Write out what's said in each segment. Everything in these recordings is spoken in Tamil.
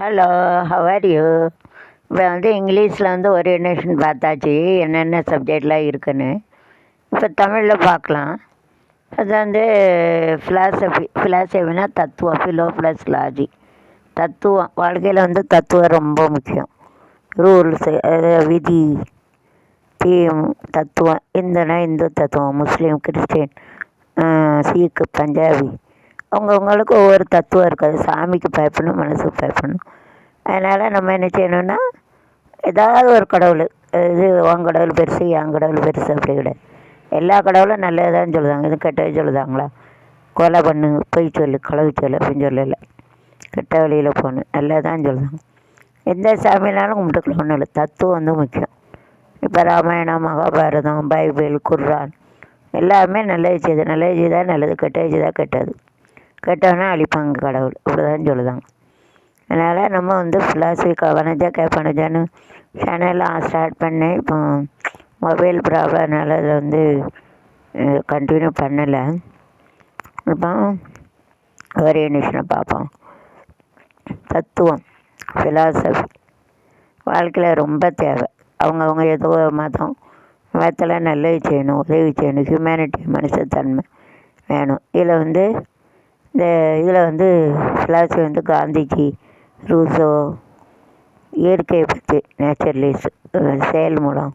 ஹலோ ஹவ் ஆர் யூ இப்போ வந்து இங்கிலீஷில் வந்து ஓரியன்டேஷன் பார்த்தாச்சு என்னென்ன சப்ஜெக்ட்லாம் இருக்குன்னு. இப்போ தமிழில் பார்க்கலாம். அது வந்து ஃபிலாசபி ஃபிலாசபினா தத்துவம் ஃபிலோ ப்ளஸ் லாஜி தத்துவம் வாழ்க்கையில் வந்து தத்துவம் ரொம்ப முக்கியம். ரூல்ஸு விதி தீம் தத்துவம் இந்துனா இந்து தத்துவம் முஸ்லீம் கிறிஸ்டின் சீக்கு பஞ்சாபி. அவங்கவுங்களுக்கு ஒவ்வொரு தத்துவம் இருக்குது. சாமிக்கு பயப்படணும் மனசுக்கு பயப்படணும். அதனால் நம்ம என்ன செய்யணும்னா ஏதாவது ஒரு கடவுள் இது உன் கடவுள் பெருசு என் கடவுள் பெருசு அப்படி கிடையாது. எல்லா கடவுளும் நல்லது தான் சொல்லுதாங்க இது கெட்டது சொல்லுதாங்களா? கொலை பண்ணு பொய் சொல்லு களவு சொல்லு அப்படின்னு சொல்லலை. கெட்ட வழியில் போகணும். நல்லது தான் சொல்லுதாங்க எந்த சாமினாலும் கும்பிட்டுக்கலாம். ஒன்றும் இல்லை. தத்துவம் வந்து முக்கியம். இப்போ ராமாயணம் மகாபாரதம் பைபிள் குர்ரான் எல்லாமே நல்லது செய்யுது. நல்லது செய்தால் நல்லது கெட்டது செய்தால் கெட்டது. கெட்டவனா அழிப்பாங்க கடவுள். இப்படிதான் சொல்லுதாங்க. அதனால் நம்ம வந்து ஃபிலாசபி வனஜா கேப்பனஜான்னு சேனல்லாம் ஸ்டார்ட் பண்ணேன் இப்போ மொபைல் ப்ராப்ளம்னால அதை வந்து கண்டினியூ பண்ணலை. இப்போ ஓரியன்டேஷனை பார்ப்போம். தத்துவம் ஃபிலாசபி வாழ்க்கையில் ரொம்ப தேவை. அவங்கவுங்க ஏதோ மதம் மதத்தில் நல்லது செய்யணும் உதவி செய்யணும். ஹியூமனிட்டி மனுஷத்தன்மை வேணும். இதில் வந்து இந்த இதில் வந்து ஃபிலாசபி வந்து காந்திஜி ரூசோ இயற்கையை பற்றி நேச்சுரலிஸ்ட் செயல் மூலம்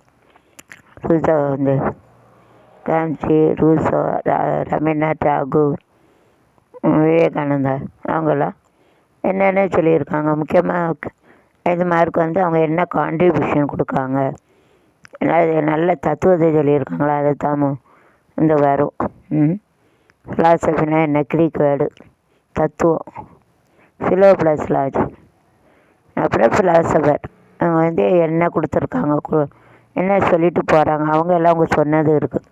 ரூசோ வந்து காந்தி ரூசோ ரவீந்திரநாத் டாகூர் விவேகானந்தா அவங்களாம் என்னென்ன சொல்லியிருக்காங்க? முக்கியமாக இது மார்க் வந்து அவங்க என்ன கான்ட்ரிபியூஷன் கொடுக்காங்க? நல்ல தத்துவத்தை சொல்லியிருக்காங்களா? அதை தான் இந்த வரும். ம். ஃபிலாசபினா என்ன க்ரீக் வேர்டு தத்துவம் ஃபிலோ ப்ளஸ் லாஜி அப்புறம் ஃபிலாசபர் அவங்க வந்து என்ன கொடுத்துருக்காங்க கு என்ன சொல்லிட்டு போகிறாங்க அவங்க எல்லாம் அவங்க சொன்னது இருக்குது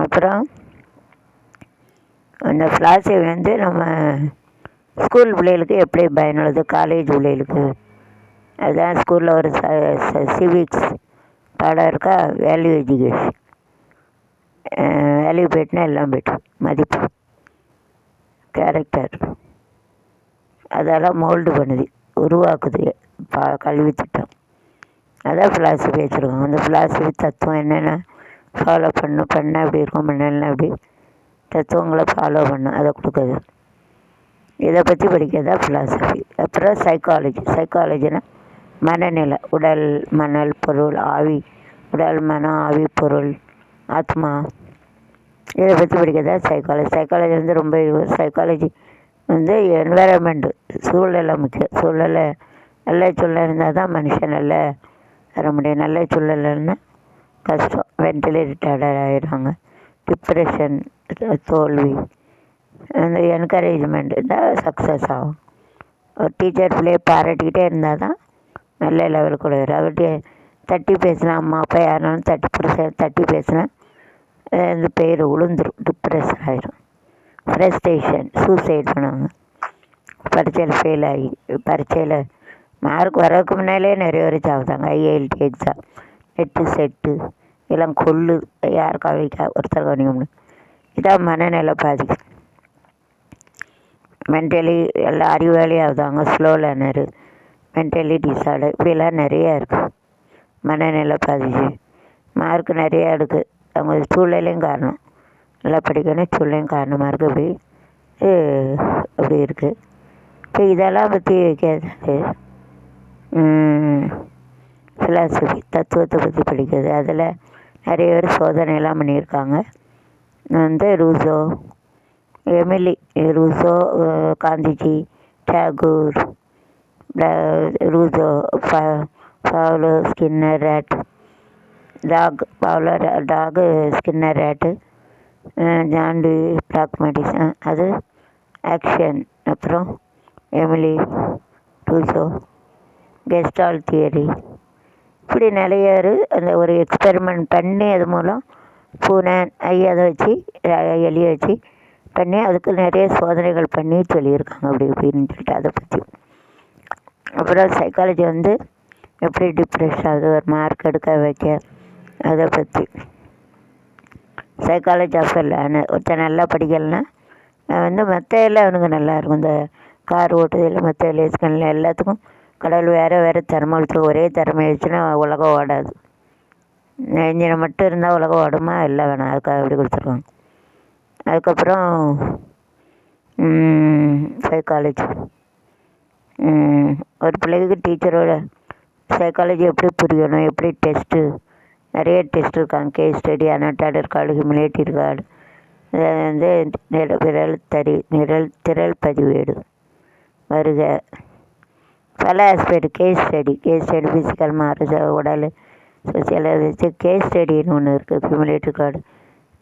அப்புறம் அந்த ஃபிலாசபி வந்து நம்ம ஸ்கூல் பிள்ளைகளுக்கு எப்படி பயனுள்ளது காலேஜ் பிள்ளைகளுக்கு? அதுதான் ஸ்கூலில் ஒரு சிவிக்ஸ் பாடம் இருக்கா? வேல்யூ எஜுகேஷன் வேல்யூ போய்ட்டுனா எல்லாம் போய்ட்டு மதிப்பு. கேரக்டர் அதெல்லாம் மோல்டு பண்ணுது. உருவாக்குது. பா கல்வி திட்டம். அதான் ஃபிலாசபி வச்சுருக்கோம் அந்த ஃபிலாசபி தத்துவம் என்னென்ன? ஃபாலோ பண்ணும் பண்ணால் எப்படி இருக்கும் பண்ணலாம் எப்படி? தத்துவங்களை ஃபாலோ பண்ணும் அதை கொடுக்குது. இதை பற்றி படிக்கிறது தான் ஃபிலாசபி அப்புறம் சைக்காலஜி சைக்காலஜினா மனநிலை. உடல் மணல் பொருள் ஆவி. உடல் மனம் ஆவி பொருள். ஆத்மா. இதை பற்றி படிக்கிறது? தான் சைக்காலஜி சைக்காலஜி வந்து ரொம்ப சைக்காலஜி வந்து என்வைரன்மெண்ட்டு சூழ்நிலை முக்கியம் சூழ்நிலை நல்ல சூழ்நிலை இருந்தால் தான் மனுஷன் நல்ல வர முடியும். நல்ல சூழ்நிலைன்னா கஷ்டம். மென்டலி ரிட்டையர்ட் ஆகிடுவாங்க டிப்ரெஷன் தோல்வி. அந்த என்கரேஜ்மெண்ட் இருந்தால் சக்ஸஸ் ஆகும். ஒரு டீச்சர் பிள்ளையை பாராட்டிக்கிட்டே இருந்தால் தான் நல்ல லெவலுக்கு வரும் அவர்கிட்ட தட்டி பேசினா அம்மா அப்பா யாருனாலும் தட்டி பிடிச்ச தட்டி பேசினா இந்த பேர் உளுந்துடும் டிப்ரெஷன் ஆகிரும் ஃப்ரஸ்ட்ரேஷன் சூசைட் பண்ணுவாங்க. பரீட்சையில் ஃபெயில் ஆகி பரீட்சையில் மார்க் வரதுக்கு முன்னாலே நிறைய பேர் சாப்பிட்டாங்க ஐஐஎல்டி எக்ஸாம் நெட்டு செட்டு எல்லாம் கொள்ளு. யார் கவனிக்கா? ஒருத்தர் கவனிக்க முடியும் இதான் மனநிலை பாதிக்கும் மென்டலி எல்லாம் அறிவாளி ஆகுதாங்க. ஸ்லோ லேர்னரு மென்டலி டிசார்டர் இப்படிலாம் நிறையா இருக்குது மனநிலை பாதிச்சு மார்க் நிறையா இருக்குது அவங்க சூழ்நிலையும் காரணம். நல்லா படிக்கணும் சூழ்நிலையும் காரணமாக இருக்குது அப்படி. அப்படி இருக்குது இப்போ இதெல்லாம் பற்றி கேட்குறது ஃபிலாசபி தத்துவத்தை பற்றி படிக்கிறது. அதில் நிறைய பேர் சோதனையெல்லாம் பண்ணியிருக்காங்க. வந்து Rousseau Emile Rousseau Gandhiji Tagore Rousseau Pavlov Skinner rat dog Pavlov dog Skinner rat Jonty பிளாக் மெடிசன் அது ஆக்ஷன். அப்புறம் எமிலி கெஸ்ட் கெஸ்டால் தியரி. இப்படி நிறைய அந்த ஒரு எக்ஸ்பெரிமெண்ட் பண்ணி அது மூலம் பூனை ஐ அதை வச்சு எலியை வச்சு பண்ணி அதுக்கு நிறைய சோதனைகள் பண்ணி சொல்லியிருக்காங்க அப்படி இப்படின்னு சொல்லிட்டு அதை பற்றி அப்புறம் சைக்காலஜி வந்து எப்படி டிப்ரெஷன் ஆகுது ஒரு மார்க் எடுக்க வைக்க அதை பற்றி சைக்காலஜி ஆஃப் லேர்னர் ஒருத்தன் நல்லா படிக்கலைன்னா வந்து மற்ற எல்லாம் அவனுக்கு நல்லா இருக்கும். இந்த கார் ஓட்டுறதுல மற்ற லேஸ்கனில் எல்லாத்துக்கும் கடவுள் வேறு வேறு திறமை ஒரே திறமை வச்சுன்னா உலகம் ஓடாது. இன்ஜினை மட்டும் இருந்தால் உலகம் ஓடுமா? எல்லாம் வேணாம் அதுக்காக அப்படி கொடுத்துருக்காங்க. அதுக்கப்புறம் சைக்காலஜி ஒரு பிள்ளைக்கு டீச்சரோட சைக்காலஜி எப்படி புரியணும்? எப்படி டெஸ்ட்டு நிறைய டெஸ்ட் இருக்காங்க. கேஸ் ஸ்டடி அனட்டாட் இருக்காடு ஹியூமிலேட்டி இருக்காடு இதை வந்து நிர விரல் தறி நிரல் திரள் பதிவேடு. வருக. பல aspect case study case study physical மாறு உடல் சோசியல் வச்சு கேஸ் ஸ்டடின்னு ஒன்று இருக்குது ஹியூமிலேட்டர் கார்டு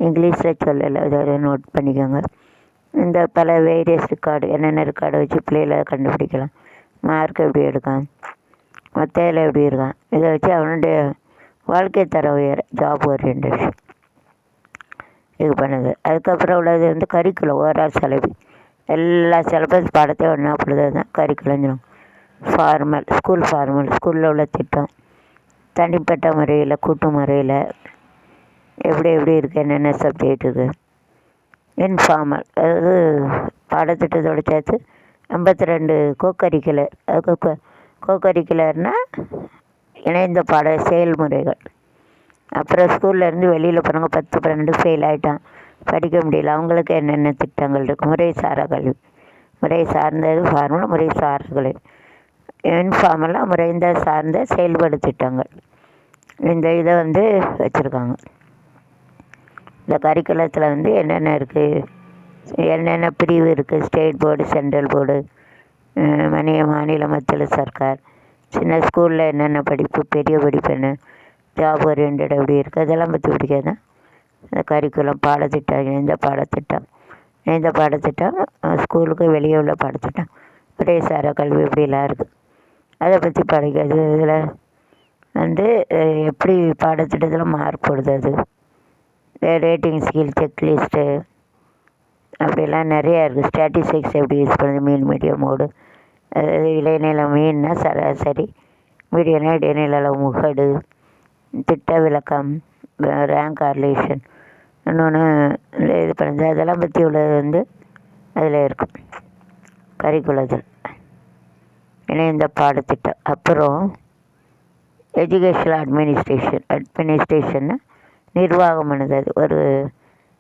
இங்கிலீஷில் சொல்லலை. அதை நோட் பண்ணிக்கோங்க. இந்த பல வேரியஸ் ரெக்கார்டு என்னென்ன ரெக்கார்டு வச்சு பிள்ளைகளை கண்டுபிடிக்கலாம். மார்க் எப்படி எடுக்கான் மற்றையில் எப்படி இருக்கான் இதை வச்சு அவனுடைய வாழ்க்கை தர உயர ஜாப் ஓரியன்டேஷன் இது பண்ணுது. அதுக்கப்புறம் உள்ளது வந்து கரிக்குலம் ஓவரால் செலவி எல்லா சிலபஸ் பாடத்தையும் ஒன்றா கொடுத்தது தான் கரிக்குலம் ஃபார்மல் ஸ்கூல் ஃபார்மல் ஸ்கூலில் உள்ள திட்டம். தனிப்பட்ட முறையில் கூட்டு முறையில். எப்படி எப்படி இருக்குது என்னென்ன சப்ஜெக்ட் இருக்குது இன்ஃபார்மல் அதாவது பாடத்திட்டத்தோடு சேர்த்து ஐம்பத்தி ரெண்டு கோக்கரிக்குலர் கோ கோக்கரிக்குலர்னால் இணைந்த பாட செயல்முறைகள். அப்புறம் ஸ்கூல்லேருந்து வெளியில் போனவங்க பத்து பன்னெண்டு ஃபெயில் ஆகிட்டான் படிக்க முடியல. அவங்களுக்கு என்னென்ன திட்டங்கள் இருக்குது முறை சாரா கல்வி முறை சார்ந்தது ஃபார்மல் முறை சாரா கல்வி இன்ஃபார்மலாக முறைந்த சார்ந்த செயல்பாடு திட்டங்கள். இந்த இதை வந்து வச்சுருக்காங்க. இந்த கரிக்குலத்தில் வந்து என்னென்ன இருக்குது என்னென்ன பிரிவு இருக்குது ஸ்டேட் போர்டு சென்ட்ரல் போர்டு மனித மாநில மத்திய சர்க்கார். சின்ன ஸ்கூலில் என்னென்ன படிப்பு பெரிய படிப்பு என்ன ஜாப் ஓரியன்ட் எப்படி இருக்குது அதெல்லாம் பற்றி பிடிக்காது? இந்த கரிக்குலம் பாடத்திட்டம் இணைந்த பாடத்திட்டம். இந்த பாடத்திட்டம் ஸ்கூலுக்கு வெளியே உள்ள பாடத்திட்டம். ஒரே சார கல்வி இப்படிலாம் இருக்குது அதை பற்றி படிக்காது இதில் வந்து எப்படி பாடத்திட்டத்தில் மார்க் போடுது அது? ரேட்டிங் ஸ்கில் செக்லிஸ்ட்டு அப்படிலாம் நிறையா இருக்குது ஸ்டாட்டிஸ்டிக்ஸ் எப்படி யூஸ் பண்ணுது மீன் மீடியம் மோடு இடைநிலை மீன்னா சராசரி மீடியம்னா இடைநிலை முகடு திட்ட விளக்கம் ரேங்க் ஆர்லேஷன் இன்னொன்று இது பண்ணுறது அதெல்லாம் பற்றி உள்ளது வந்து அதில் இருக்கும் கரிக்குலத்தில் இணைந்த பாடத்திட்டம். அப்புறம் எஜுகேஷனல் அட்மினிஸ்ட்ரேஷன் அட்மினிஸ்ட்ரேஷன்னா நிர்வாகம் பண்ணுது. அது ஒரு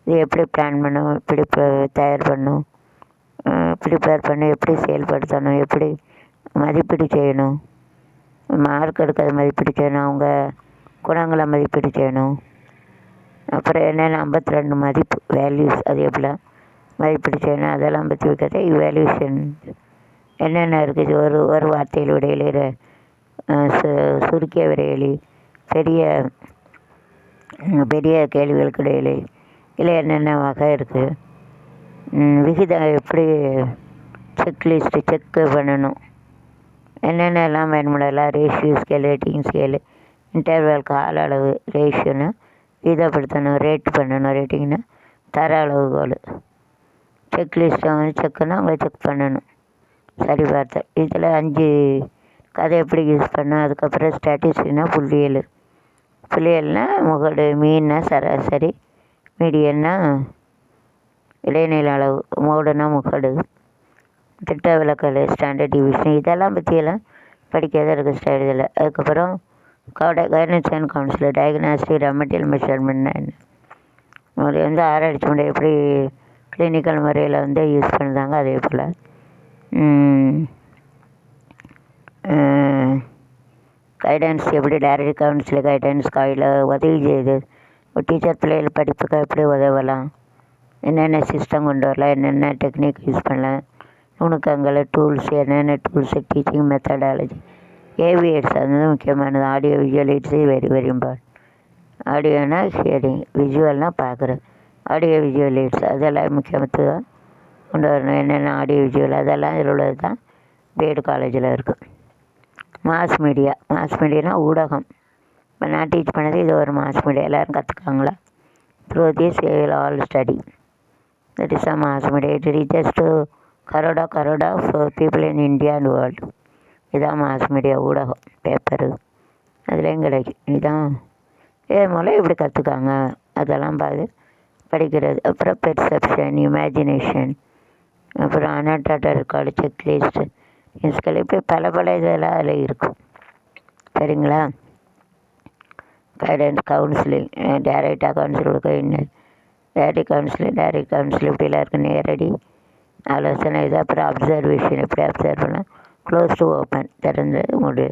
இது எப்படி பிளான் பண்ணும் எப்படி தயார் பண்ணும் ப்ரிப்பேர் பண்ணி எப்படி செயல்படுத்தணும் எப்படி மதிப்பீடு செய்யணும் மார்க் எடுக்கிறது மதிப்பீடு செய்யணும் அவங்க குணங்களை மதிப்பீடு செய்யணும். அப்புறம் என்னென்ன ஐம்பத்தி ரெண்டு மதிப்பு வேல்யூஸ் அது எப்படிலாம் மதிப்பீடு செய்யணும் அதெல்லாம் பற்றி வைக்கிறத இவேல்யூஷன் என்னென்ன இருக்குது? ஒரு ஒரு வார்த்தையில் விடையிலே சு சுருக்கிய விடையிலி பெரிய பெரிய கேள்விகளுக்கு இடையிலே இல்லை என்னென்ன வகை இருக்குது விகிதம் எப்படி செக்லிஸ்ட்டு செக்கு பண்ணணும்? என்னென்னலாம் பயன்படலாம் ratio scale rating scale interval கால அளவு ரேஷியோன்னு விகிதப்படுத்தணும் ரேட் பண்ணணும் ரேட்டிங்னா தர அளவுகோல். செக்லிஸ்ட்டை வந்து செக்குன்னா அவங்கள செக் பண்ணணும். சரி பார்த்தேன் இதில் அஞ்சு கதை எப்படி யூஸ் பண்ணும் அதுக்கப்புறம் ஸ்டாட்டிஸ்டிக்னா புள்ளியல் புள்ளியல்னால் முகடு மீன்னா சராசரி மீடியன்னா இடைநிலை அளவு மோடுனா முகடு திட்ட விளக்கல் ஸ்டாண்டர்ட் டிவிஷன் இதெல்லாம் பற்றியெல்லாம் படிக்காத இருக்குது இதில். அதுக்கப்புறம் Gauda guidance and counsellor diagnostic remedial மெஷர்மெண்ட்னா என்ன அது வந்து ஆராய்ச்சி முறை எப்படி கிளினிக்கல் முறையில் வந்து யூஸ் பண்ணுறாங்க அதே போல். கைடன்ஸ் எப்படி டைரக்ட் கவுன்சிலர் கைடன்ஸ் கையில் உதவி செய்யுது ஒரு டீச்சர் பிள்ளைகள் படிப்புக்கு எப்படி உதவலாம். என்னென்ன சிஸ்டம் கொண்டு வரலாம் என்னென்ன டெக்னிக் யூஸ் பண்ணலாம் நுணுக்கங்கள் டூல்ஸ் என்னென்ன டூல்ஸு டீச்சிங் மெத்தடாலஜி ஏவிஎட்ஸ் அது வந்து முக்கியமானது. Audio visual aids very very important ஆடியோனா hearing விஜுவல்னால் பார்க்குறது. ஆடியோ விஜுவல் எய்ட்ஸ் அதெல்லாம் முக்கியத்துவம் கொண்டு வரணும். என்னென்ன ஆடியோ விஜுவல் அதெல்லாம் இதில் உள்ளது தான் பிஎட் காலேஜில் இருக்குது மாஸ் மீடியா மாஸ் மீடியானா ஊடகம். இப்போ நான் டீச் பண்ணது இது ஒரு மாஸ் மீடியா எல்லோரும் கற்றுக்காங்களா through this all study that is a mass media it reaches to crore crore people in India and world இதான் மாஸ் மீடியா ஊடகம் பேப்பரு அதுலேயும் கிடைக்கும் இதான். இதே மூலம் இப்படி கற்றுக்காங்க அதெல்லாம் பார்த்து படிக்கிறது. அப்புறம் பெர்செப்ஷன் இமேஜினேஷன் அப்புறம் அனாட்டாட்டா இருக்காது செக்லிஸ்ட்டு இன்ஸ்கல் இப்படி பல பல இதெல்லாம் அதில் இருக்கும் சரிங்களா? கைடன்ஸ் கவுன்சிலிங் டேரெக்டாக கவுன்சில் கொடுக்க என்ன? டேரக்ட் கவுன்சிலிங் டேரக்ட் கவுன்சில் இப்படிலாம் இருக்குது நேரடி. ஆலோசனை இது அப்புறம் அப்சர்வேஷன் எப்படி அப்சர்வ் பண்ணலாம். க்ளோஸ் டு ஓப்பன் திறந்து மூடு.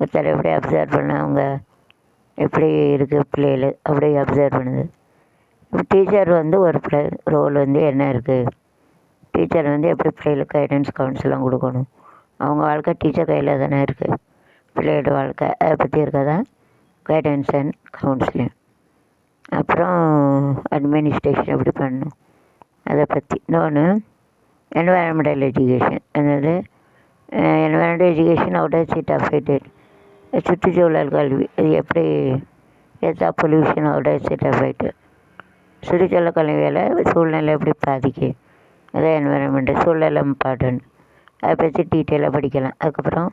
ஒருத்தர் எப்படி அப்சர்வ் பண்ண அவங்க எப்படி இருக்குது பிள்ளைகள் அப்படி அப்சர்வ் பண்ணுது. இப்போ டீச்சர் வந்து ஒரு பிள்ளை ரோல் வந்து என்ன இருக்குது டீச்சர் வந்து எப்படி பிள்ளைகளுக்கு கைடன்ஸ் கவுன்சிலாம் கொடுக்கணும்? அவங்க வாழ்க்கை டீச்சர் கையில் தானே இருக்குது பிள்ளையோட வாழ்க்கை அதை பற்றி இருக்க தான் கைடன்ஸ் அண்ட் கவுன்சிலிங் அப்புறம் அட்மினிஸ்ட்ரேஷன் எப்படி பண்ணணும்? அதை பற்றி இன்னொன்று என்வரன்மெண்டல் எஜுகேஷன் அதாவது environmental education out of seat affected சுற்றுச்சூழல் கல்வி. இது எப்படி எதா pollution out of seat affected சுற்றுச்சூழல் கல்வியால் சூழ்நிலை எப்படி பாதிக்கு? அதான் என்வரன்மெண்ட்டு சூழ்நிலை இம்பார்ட்டன்ட் அதை பற்றி டீட்டெயிலாக படிக்கலாம். அதுக்கப்புறம்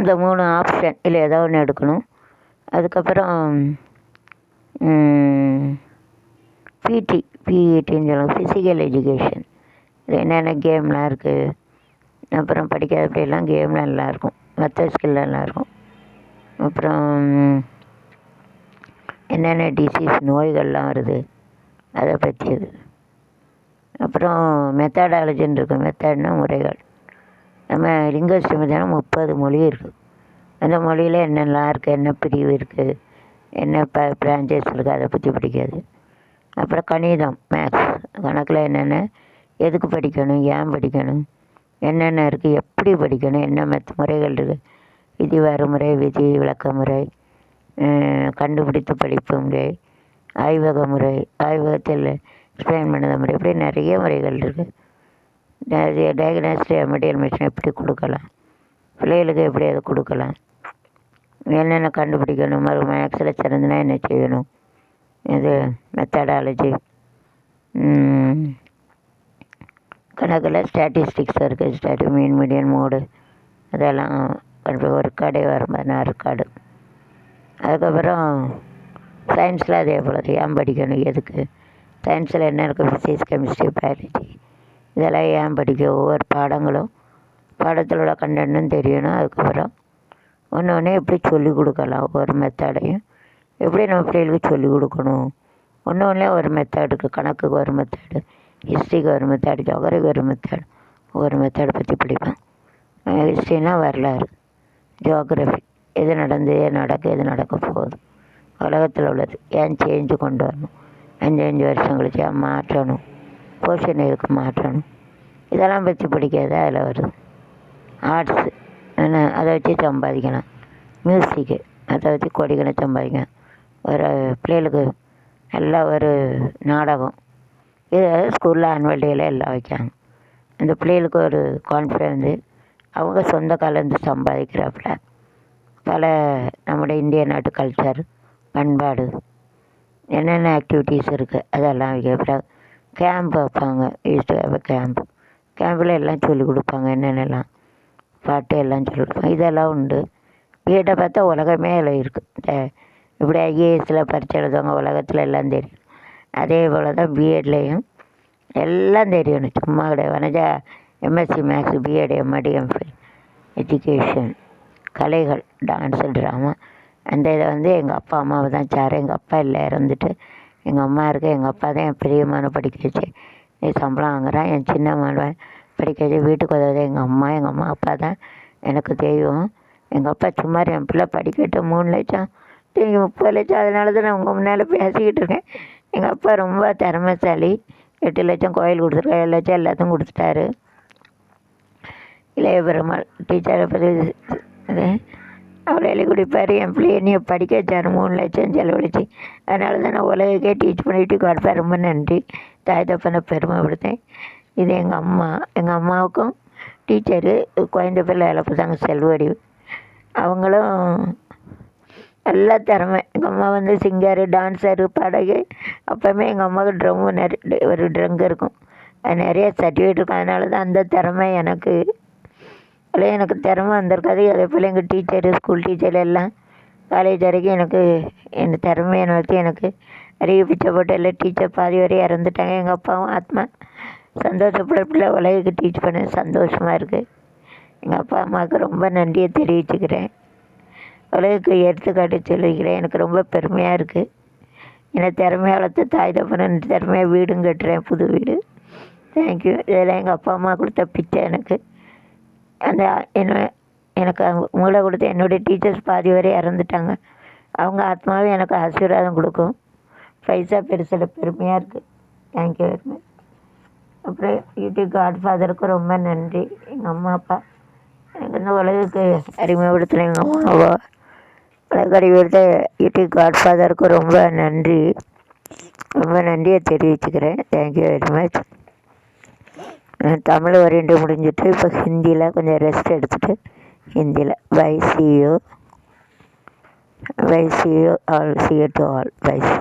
இந்த மூணு ஆப்ஷன் இல்லை ஏதோ ஒன்று எடுக்கணும். அதுக்கப்புறம் பிடி பிஇடின்னு சொல்லுவாங்க. ஃபிசிக்கல் எஜுகேஷன் இது என்னென்ன கேம்லாம் இருக்குது அப்புறம் படிக்காத அப்படியெல்லாம் கேம்லாம் நல்லாயிருக்கும். மற்ற ஸ்கில்லாம் நல்லாயிருக்கும். அப்புறம் என்னென்ன டிசீஸ் நோய்கள்லாம் வருது? அதை பற்றியது. அப்புறம் மெத்தடாலஜின்னு இருக்கும் மெத்தட்னா முறைகள். நம்ம லிங்கஸ்ட் பார்த்தீங்கன்னா முப்பது மொழி இருக்குது அந்த மொழியில் என்னெல்லாம் இருக்குது என்ன பிரிவு இருக்குது என்ன ப பிரான்ச்சஸ் இருக்குது அதை பற்றி படிக்காது. அப்புறம் கணிதம் மேக்ஸ் கணக்கில் என்னென்ன எதுக்கு படிக்கணும் ஏன் படிக்கணும் என்னென்ன இருக்குது எப்படி படிக்கணும் என்ன மெத் முறைகள் இருக்குது விதி முறை விதி விளக்க முறை கண்டுபிடித்து படிப்பு முறை ஆய்வக முறை ஆய்வகத்தில் எக்ஸ்பிளைன் பண்ணுற முறை இப்படி நிறைய முறைகள் இருக்குது டயக்னாஸ்டிக் மெட்டீரியல் மிஷின் எப்படி கொடுக்கலாம் பிள்ளைகளுக்கு எப்படி அதை கொடுக்கலாம் என்னென்ன கண்டுபிடிக்கணும்? மறு மேக்ஸில் சிறந்துனா என்ன செய்யணும்? இது மெத்தடாலஜி கணக்கில் ஸ்டாட்டிஸ்டிக்ஸ் இருக்குது ஸ்டாட்டி மீன் மீடியன் மோடு அதெல்லாம் ஒரு கடை வரும் பதினாறு கார்டு அதுக்கப்புறம் சயின்ஸில் அதே போல் ஏன் படிக்கணும்? எதுக்கு? சயின்ஸில் என்ன இருக்குது ஃபிசிக்ஸ் கெமிஸ்ட்ரி பயாலஜி இதெல்லாம் ஏன் படிக்க ஒவ்வொரு பாடங்களும் பாடத்தில் உள்ள கண்டென்ட்டும் தெரியணும். அதுக்கப்புறம் ஒன்று ஒன்று எப்படி சொல்லிக் கொடுக்கலாம். ஒவ்வொரு மெத்தடையும் எப்படி நம்ம பிள்ளைகளுக்கு சொல்லிக் கொடுக்கணும். ஒன்று ஒன்றே ஒரு மெத்தடுக்கு கணக்குக்கு ஒரு மெத்தடு ஹிஸ்ட்ரிக்கு ஒரு மெத்தடு ஜோகரிக்கு ஒரு மெத்தடு ஒரு மெத்தடை பற்றி படிப்பேன். ஹிஸ்ட்ரினா வரலாறு ஜியோகிரஃபி எது நடந்து எது நடக்க எது நடக்க போகுது. உலகத்தில் உள்ளது ஏன் சேஞ்சு கொண்டு வரணும்? அஞ்சு அஞ்சு வருஷம் கழிச்சு ஏன் மாற்றணும்? போர்ஷன் எதுக்கு மாற்றணும்? இதெல்லாம் பற்றி பிடிக்காத அதில் வருது. ஆர்ட்ஸு என்ன அதை வச்சு சம்பாதிக்கலாம் மியூசிக்கு அதை வச்சு கோடிக்கணக்கு சம்பாதிக்கலாம் ஒரு பிள்ளைகளுக்கு நல்ல ஒரு நாடகம். இது ஸ்கூலில் ஆனுவல் டேயில் எல்லாம் வைக்காங்க அந்த பிள்ளைகளுக்கு ஒரு கான்ஃபிடென்ஸு அவங்க சொந்த காலேருந்து சம்பாதிக்கிறாப்புல. பல நம்முடைய இந்திய நாட்டு கல்ச்சர் பண்பாடு என்னென்ன ஆக்டிவிட்டீஸ் இருக்குது அதெல்லாம் வைக்க கேம்ப் வைப்பாங்க. ஈஸ்ட் கேம்ப் கேம்பில் எல்லாம் சொல்லிக் கொடுப்பாங்க என்னென்னலாம். பாட்டு எல்லாம் சொல்லிக் கொடுப்பாங்க. இதெல்லாம் உண்டு. வீட்டை பார்த்தா உலகமே அதில் இருக்குது இப்படி ஐஏஎஸில் பரிட்சை எழுதுவாங்க. உலகத்தில் எல்லாம் தெரியும். அதே போல் தான் பிஎட்லேயும் எல்லாம் தெரியணும் சும்மா கிடையாது. Vanaja MSc maths BEd MEd MPhil education கலைகள் டான்ஸு ட்ராமா அந்த இதை வந்து எங்கள் அப்பா அம்மாவை தான் சார். எங்கள் அப்பா இல்லை இறந்துட்டு எங்கள் அம்மா இருக்க எங்கள் அப்பா தான் என் பெரியம்மாவை படிக்க வச்சு நீ சம்பளம் வாங்குறான் என் சின்ன மகன் படிக்க வச்சு வீட்டுக்கு உதவுது எங்கள் அம்மா எங்கள் அம்மா அப்பா தான் எனக்கு தெய்வம். எங்கள் அப்பா சும்மா என் பிள்ளை படிக்கட்டும் மூணு லட்சம் திரும்பி முப்பது லட்சம் அதனால தான் நான் உங்கள் முன்னால் பேசிக்கிட்டு இருக்கேன். எங்கள் அப்பா ரொம்ப திறமைசாலி எட்டு லட்சம் கோயில் கொடுத்துருக்காரு ஏழு லட்சம் எல்லாத்தையும் கொடுத்துட்டாரு. இளைய பெருமாள் டீச்சரை பற்றி இது அவர் எழுதி கொடுப்பார். என் பிள்ளைய படிக்க வச்சார். மூணு லட்சம் செலவழிச்சு. அதனால தான் நான் உலகக்கே டீச் பண்ணிட்டு கொடுப்பேன் ரொம்ப நன்றி. தாய் தப்பனை பெருமைப்படுத்தேன் இது எங்கள் அம்மா. எங்கள் அம்மாவுக்கும் டீச்சரு குழந்த பிள்ளை வேலை பார்த்தாங்க செல்வடி அவங்களும் எல்லா திறமை. எங்கள் அம்மா வந்து சிங்கரு டான்ஸரு படகு. அப்போவுமே எங்கள் அம்மாவுக்கு ட்ரம்மு நிறைய ஒரு ட்ரங்கு இருக்கும். அது நிறைய சர்டிஃபிகேட் இருக்கும். அதனால தான் அந்த திறமை எனக்கு அதில் எனக்கு திறமை வந்திருக்காது. அதே போல் எங்கள் டீச்சரு ஸ்கூல் டீச்சர் எல்லாம் காலேஜ் வரைக்கும் எனக்கு என் திறமையை வச்சு எனக்கு நிறைய பிச்சை போட்டு எல்லாம் டீச்சர் பாதி வரையும் இறந்துட்டாங்க. எங்கள் அப்பாவும் ஆத்மா சந்தோஷப்படப்பில்ல உலகுக்கு டீச் பண்ண சந்தோஷமாக இருக்குது எங்கள் அப்பா அம்மாவுக்கு ரொம்ப நன்றியை தெரிவிச்சுக்கிறேன். உலகுக்கு எடுத்துக்காட்டு சொல்லிக்கிறேன். எனக்கு ரொம்ப பெருமையாக இருக்குது என்னை திறமையை வளர்த்து தாய் தப்பன திறமையாக வீடும் கட்டுறேன் புது வீடு. தேங்க்யூ இதெல்லாம் எங்கள் அப்பா அம்மா கொடுத்த பிச்சை எனக்கு. அந்த என்ன எனக்கு அவங்க மூளை கொடுத்த என்னுடைய டீச்சர்ஸ் பாதி வரை இறந்துட்டாங்க. அவங்க ஆத்மாவே எனக்கு ஆசீர்வாதம் கொடுக்கும். பைசா பெருசில் பெருமையாக இருக்குது தேங்க்யூ வெரி மச் அப்புறம் யூடியூப் காட்ஃபாதருக்கு ரொம்ப நன்றி. எங்கள் அம்மா அப்பா. எனக்கு இந்த உலகுக்கு அறிமுகப்படுத்தின எங்கள் அம்மாவா உலக அறிவுறுத்த யூடியூப் காட்ஃபாதருக்கு ரொம்ப நன்றி. ரொம்ப நன்றியை தெரிவிச்சுக்கிறேன். Thank you very much Tamil வரைண்டு முடிஞ்சிட்டு இப்போ ஹிந்தியில் கொஞ்சம் ரெஸ்ட் எடுத்துகிட்டு ஹிந்தியில் bye see you bye see you all see you to all bye see